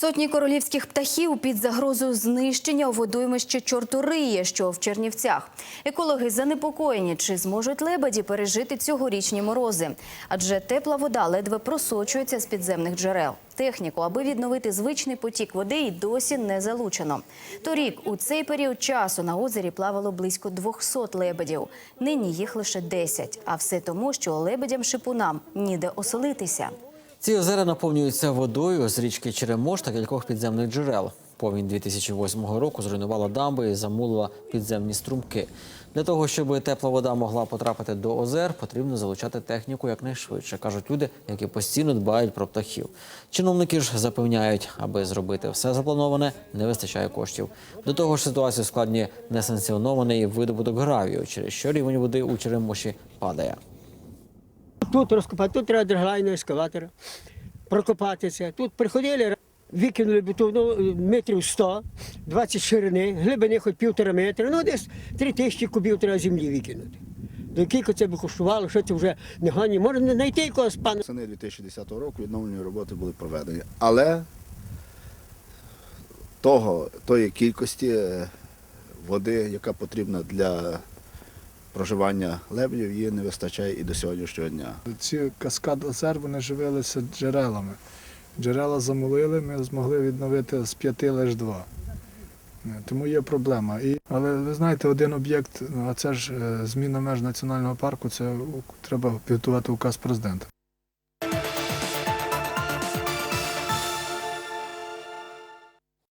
Сотні королівських птахів під загрозою знищення у водоймищі Чорториє, що в Чернівцях. Екологи занепокоєні, чи зможуть лебеді пережити цьогорічні морози. Адже тепла вода ледве просочується з підземних джерел. Техніку, аби відновити звичний потік води, й досі не залучено. Торік у цей період часу на озері плавало близько 200 лебедів. Нині їх лише 10. А все тому, що лебедям-шипунам ніде оселитися. Ці озера наповнюються водою з річки Черемош та кількох підземних джерел. Повінь 2008 року зруйнувала дамби і замулила підземні струмки. Для того, щоб тепла вода могла потрапити до озер, потрібно залучати техніку якнайшвидше, кажуть люди, які постійно дбають про птахів. Чиновники ж запевняють, аби зробити все заплановане, не вистачає коштів. До того ж, ситуацію складніє несанкціонований видобуток гравію, через що рівень води у Черемоші падає. Тут розкопати, тут треба дерглайного ескаватора, прокопатися. Тут приходили, викинули бетону метрів 100, 20 ширини, глибини хоч півтора метра, ну десь 3 тисячі кубів треба землі викинути. До кілька це б коштувало, що це вже не гані. Можна знайти якогось пана. Восени 2010 року відновлені роботи були проведені. Але того, тої кількості е, води, яка потрібна для проживання лебедів, її не вистачає і до сьогоднішнього дня. Ці каскад озер вони живилися джерелами. Джерела замолили, ми змогли відновити з п'яти лише два. Е, Тому є проблема. І, але ви знаєте, один об'єкт, а це ж е, зміна меж національного парку, це треба підготувати указ президента.